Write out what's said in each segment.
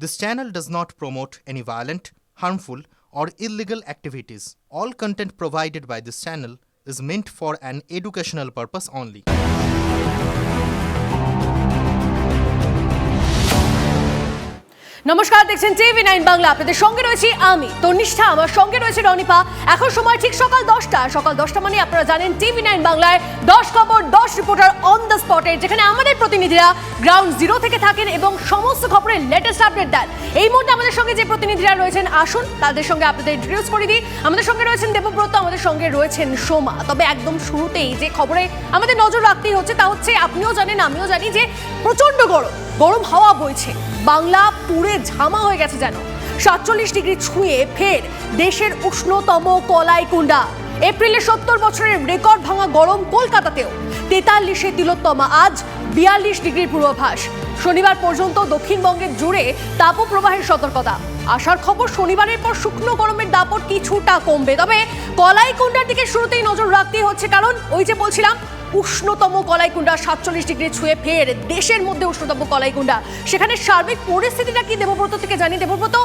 This channel does not promote any violent, harmful, or illegal activities. All content provided by this channel is meant for an educational purpose only. নমস্কার দেখছেন TV nine Bangla আপনাদের সঙ্গে রয়েছি আমি তনিষ্ঠা আমার সঙ্গে রয়েছে রনিপা এখন সময় ঠিক সকাল দশটা সকাল দশটা মানে আপনারা জানেন টিভি নাইন বাংলায় দশ খবর দশ রিপোর্টার অন দ্য স্পটে যেখানে আমাদের প্রতিনিধিরা গ্রাউন্ড জিরো থেকে থাকেন এবং সমস্ত খবরের লেটেস্ট আপডেট দেন। এই মুহূর্তে আমাদের সঙ্গে যে প্রতিনিধিরা রয়েছেন, আসুন, তাদের সঙ্গে আপনাদের ইন্ট্রোডিউস করে দিই। আমাদের সঙ্গে রয়েছেন দেবব্রত, আমাদের সঙ্গে রয়েছেন সোমা। তবে একদম শুরুতেই যে খবরে আমাদের নজর রাখতেই হচ্ছে, তা হচ্ছে আপনিও জানেন, আমিও জানি যে প্রচণ্ড গরম গরম হাওয়া বইছে। বাংলা পুরে ঝামা হয়ে গেছে যেন। সাতচল্লিশ ডিগ্রি ছুঁয়ে ফের দেশের উষ্ণতম কলাই কুণ্ডা এপ্রিলে সত্তর বছরের রেকর্ড ভাঙা গরম কলকাতাতেও। তেতাল্লিশে তিলোত্তমা, আজ বিয়াল্লিশ ডিগ্রির পূর্বাভাস। শনিবার পর্যন্ত দক্ষিণবঙ্গের জুড়ে তাপপ্রবাহের সতর্কতা। আসার খবর, শনিবারের পর শুকনো গরমের দাপট কিছুটা কমবে। তবে কলাই কুণ্ডার দিকে শুরুতেই নজর রাখতেই হচ্ছে, কারণ ওই যে বলছিলাম, উষ্ণতম কলাইকুণ্ডা, সাতচল্লিশ ডিগ্রি ছুঁয়ে ফের দেশের মধ্যে উষ্ণতম কলাইকুণ্ডা। সেখানে সার্বিক পরিস্থিতিটা কি দেবব্রত থেকে জানি। দেবব্রত,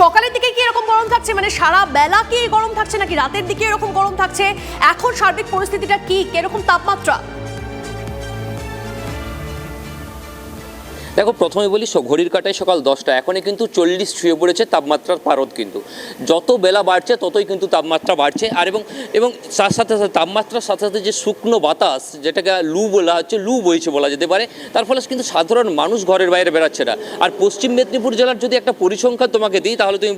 সকালের দিকে কি এরকম গরম থাকছে? মানে সারা বেলা কি গরম থাকছে নাকি রাতের দিকে এরকম গরম থাকছে? এখন সার্বিক পরিস্থিতিটা কি? কীরকম তাপমাত্রা? দেখো প্রথমে বলি ঘড়ির কাটায় সকাল দশটা। এখনই কিন্তু চল্লিশ ছুঁয়ে পড়েছে তাপমাত্রার পারদ কিন্তু। যত বেলা বাড়ছে ততই কিন্তু তাপমাত্রা বাড়ছে। আর এবং এবং তার সাথে সাথে তাপমাত্রার সাথে সাথে যে শুকনো বাতাস যেটাকে লু বলা হচ্ছে লু বইছে বলা যেতে পারে তার ফলে কিন্তু সাধারণ মানুষ ঘরের বাইরে বেরাচ্ছে না। আর পশ্চিম মেদিনীপুর জেলার যদি একটা পরিসংখ্যান তোমাকে দিই তাহলে তুমি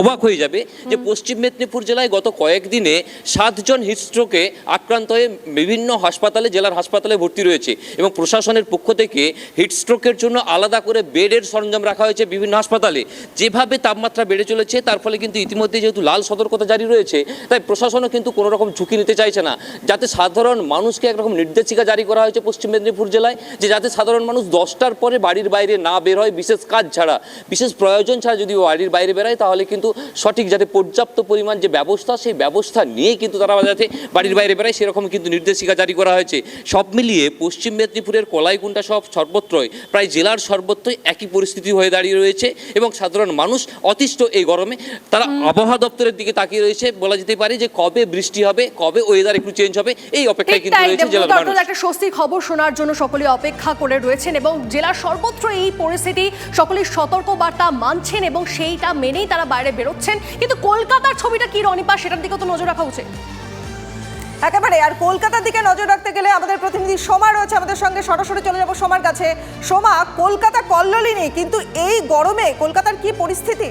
অবাক হয়ে যাবে যে পশ্চিম মেদিনীপুর জেলায় গত কয়েকদিনে সাতজন হিটস্ট্রোকে আক্রান্ত হয়ে বিভিন্ন হাসপাতালে জেলার হাসপাতালে ভর্তি রয়েছে। এবং প্রশাসনের পক্ষ থেকে হিটস্ট্রোকের জন্য আলাদা করে বেডের সরঞ্জাম রাখা হয়েছে বিভিন্ন হাসপাতালে। যেভাবে তাপমাত্রা বেড়ে চলেছে, তার ফলে কিন্তু ইতিমধ্যে যেহেতু লাল সতর্কতা জারি রয়েছে, তাই প্রশাসনও কিন্তু কোনো রকম ঝুঁকি নিতে চাইছে না। যাতে সাধারণ মানুষকে একরকম নির্দেশিকা জারি করা হয়েছে পশ্চিম মেদিনীপুর জেলায়, যে যাতে সাধারণ মানুষ দশটার পরে বাড়ির বাইরে না বের হয় বিশেষ কাজ ছাড়া। বিশেষ প্রয়োজন ছাড়া যদি বাড়ির বাইরে বেরোয় তাহলে কিন্তু সঠিক যাতে পর্যাপ্ত পরিমাণ যে ব্যবস্থা, সেই ব্যবস্থা নিয়ে কিন্তু তারা যাতে বাড়ির বাইরে বেরোয় সেরকম কিন্তু নির্দেশিকা জারি করা হয়েছে। সব মিলিয়ে পশ্চিম মেদিনীপুরের কলাইকুণ্ডা সব সর্বত্রই প্রায় জেলার সর্বত্রই একই পরিস্থিতি হয়ে দাঁড়িয়ে রয়েছে এবং সাধারণ মানুষ অতিষ্ঠ এই গরমে। তারা আবহাওয়া দপ্তরের দিকে তাকিয়ে রয়েছে বলা যেতে পারে যে কবে বৃষ্টি হবে কবে ওয়েদার একটু চেঞ্জ হবে এই অপেক্ষায় কিন্তু রয়েছে জেলার মানুষ। একটা স্বস্তির খবর শোনার জন্য সকলে অপেক্ষা করে রয়েছেন এবং জেলার সর্বত্র এই পরিস্থিতি সকলেই সতর্ক বার্তা মানছেন এবং সেইটা মেনেই তারা বাইরে বেরোচ্ছেন। কিন্তু কলকাতার ছবিটা কি রনিপা সেটার দিকে তো নজর রাখা উচিত। একেবারে, আর কলকাতার দিকে নজর রাখতে গেলে আমাদের প্রতিনিধি সোমা রয়েছে আমাদের সঙ্গে। সরাসরি চলে যাব সোমার কাছে। সোমা, কলকাতা কল্লোলিনী, কিন্তু এই গরমে কলকাতার কি পরিস্থিতি?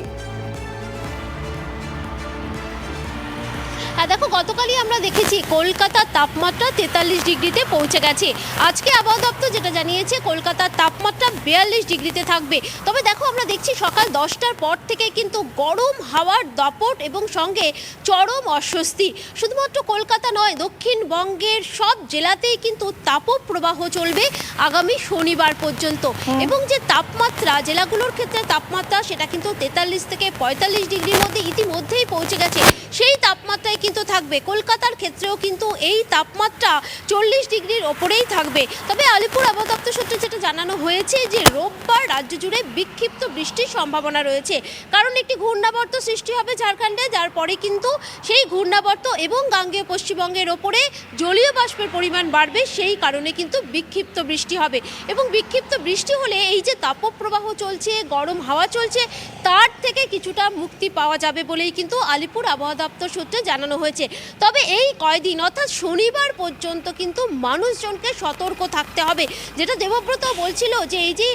হ্যাঁ দেখো গতকালই আমরা দেখেছি কলকাতার তাপমাত্রা তেতাল্লিশ ডিগ্রিতে পৌঁছে গেছে। আজকে আবহাওয়া দপ্তর যেটা জানিয়েছে কলকাতার তাপমাত্রা বিয়াল্লিশ ডিগ্রিতে থাকবে। তবে দেখো আমরা দেখছি সকাল দশটার পর থেকে কিন্তু গরম হাওয়ার দাপট এবং সঙ্গে চরম অস্বস্তি। শুধুমাত্র কলকাতা নয় দক্ষিণবঙ্গের সব জেলাতেই কিন্তু তাপপ্রবাহ চলবে আগামী শনিবার পর্যন্ত। এবং যে তাপমাত্রা জেলাগুলোর ক্ষেত্রে তাপমাত্রা সেটা কিন্তু তেতাল্লিশ থেকে পঁয়তাল্লিশ ডিগ্রির মধ্যে ইতিমধ্যেই পৌঁছে গেছে। সেই তাপমাত্রায় কিন্তু থাকবে। কলকাতার ক্ষেত্রেও কিন্তু এই তাপমাত্রা চল্লিশ ডিগ্রির ওপরেই থাকবে। তবে আলিপুর আবহাওয়া দপ্তর জানানো হয়েছে যে রোববার রাজ্য জুড়ে বিক্ষিপ্ত বৃষ্টির সম্ভাবনা রয়েছে। কারণ একটি ঘূর্ণাবর্ত সৃষ্টি হবে ঝাড়খণ্ডে, যার পরে কিন্তু সেই ঘূর্ণাবর্ত এবং গাঙ্গেয় পশ্চিমবঙ্গের ওপরে জলীয় বাষ্পের পরিমাণ বাড়বে, সেই কারণে কিন্তু বিক্ষিপ্ত বৃষ্টি হবে। এবং বিক্ষিপ্ত বৃষ্টি হলে এই যে তাপপ্রবাহ চলছে, গরম হাওয়া চলছে, তার থেকে কিছুটা মুক্তি পাওয়া যাবে বলেই কিন্তু আলিপুর আবহাওয়া দপ্তর সূত্রে জানানো হয়েছে। তবে এই কয়দিন, অর্থাৎ শনিবার পর্যন্ত কিন্তু মানুষজনকে সতর্ক থাকতে হবে, যেটা দেবব্রত বলছিল যে এই যে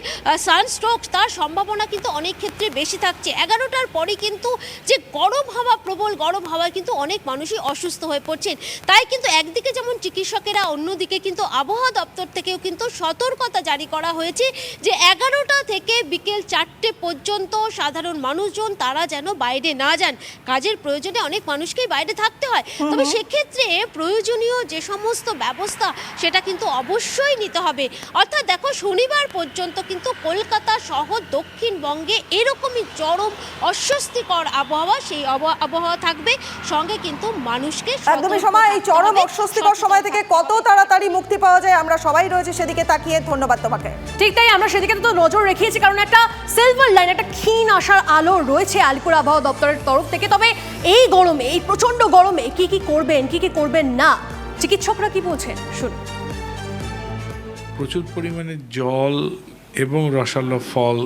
সানস্ট্রোক তার সম্ভাবনা কিন্তু অনেক ক্ষেত্রে বেশি থাকছে। এগারোটার পরে কিন্তু যে গরম হাওয়া প্রবল গরম হাওয়ায় কিন্তু অনেক মানুষই অসুস্থ হয়ে পড়ছেন। তাই কিন্তু একদিকে যেমন চিকিৎসকেরা অন্যদিকে কিন্তু আবহাওয়া দপ্তর থেকেও কিন্তু সতর্কতা জারি করা হয়েছে যে এগারোটা থেকে বিকেল চারটে পর্যন্ত সাধারণ মানুষজন তারা যেন বাইরে না যান। কাজের প্রয়োজনে অনেক মানুষকেই বাইরে থাকতে হয়। তবে সেক্ষেত্রে প্রয়োজনীয় যে সমস্ত ব্যবস্থা সেটা কিন্তু অবশ্যই নিতে হবে। অর্থাৎ দেখো শনিবার পর্যন্ত কিন্তু কলকাতা সহ দক্ষিণবঙ্গে এরকমই চরম অস্বস্তিকর আবহাওয়া সেই আবহাওয়া- থাকবে। সঙ্গে কিন্তু মানুষকে একদমই সময় এই চরম অস্বস্তিকর সময় থেকে কত তাড়াতাড়ি মুক্তি পাওয়া যায় আমরা সবাই রয়েছে সেদিকে তাকিয়ে ধন্যবাদ তোমাকে। ঠিক তাই আমরা সেদিকে তো নজর রেখেছি কারণ একটা সিলভার লাইন একটা ক্ষীণ আসার আলো রয়েছে আলিপুর আবহাওয়া দপ্তরের তরফ থেকে। তবে এই গরমে এই প্রচণ্ড গরমে কি কি করবেন কি কি করবেন না? চিকিৎসকরা কি বলছেন? শুনুন। প্রচুর পরিমাণে জল এবং রসালো ফল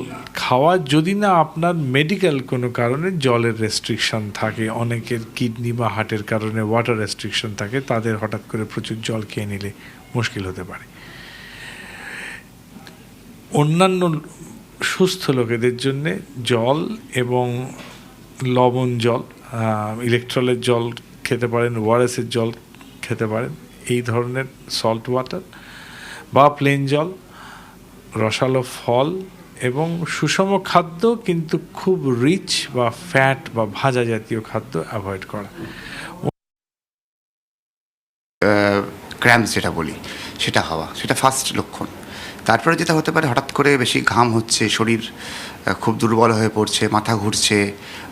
খাওয়া, যদি না আপনার মেডিকেল কোনো কারণে জলের রেস্ট্রিকশন থাকে, অনেকের কিডনি বা হার্টের কারণে ওয়াটার রেস্ট্রিকশন থাকে, তাদের হঠাৎ করে প্রচুর জল খেয়ে নিলে মুশকিল হতে পারে। অন্যান্য সুস্থ লোকেদের জন্যে জল এবং লবণ জল ইলেকট্রলের জল খেতে পারেন ওয়ারেসের জল খেতে পারেন, এই ধরনের সল্ট ওয়াটার বা প্লেন জল, রসালো ফল এবং সুষম খাদ্য কিন্তু খুব রিচ বা ফ্যাট বা ভাজা জাতীয় খাদ্য অ্যাভয়েড করা। ক্র্যাম্পস যেটা বলি, সেটা হওয়া, সেটা ফার্স্ট লক্ষণ। তারপরে যেটা হতে পারে, হঠাৎ করে বেশি ঘাম হচ্ছে, শরীর খুব দুর্বল হয়ে পড়ছে, মাথা ঘুরছে,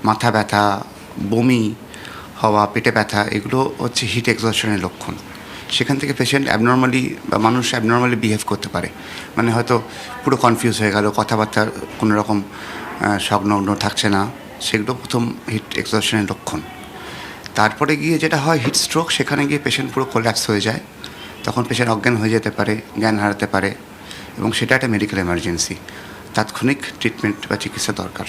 মাথা ব্যথা, বমি হওয়া, পেটে ব্যথা, এগুলো হচ্ছে হিট এক্সশনের লক্ষণ। সেখান থেকে পেশেন্ট অ্যাবনর্মালি বা মানুষ অ্যাবনর্মালি বিহেভ করতে পারে। মানে হয়তো পুরো কনফিউজ হয়ে গেল, কথাবার্তা কোনো রকম সংলগ্ন থাকছে না। সেগুলো প্রথম হিট এক্সশনের লক্ষণ। তারপরে গিয়ে যেটা হয় হিট স্ট্রোক সেখানে গিয়ে পেশেন্ট পুরো কোল্যাপস হয়ে যায়। তখন পেশেন্ট অজ্ঞান হয়ে যেতে পারে, জ্ঞান হারাতে পারে এবং সেটা একটা মেডিকেল এমার্জেন্সি তাৎক্ষণিক ট্রিটমেন্ট বা চিকিৎসা দরকার।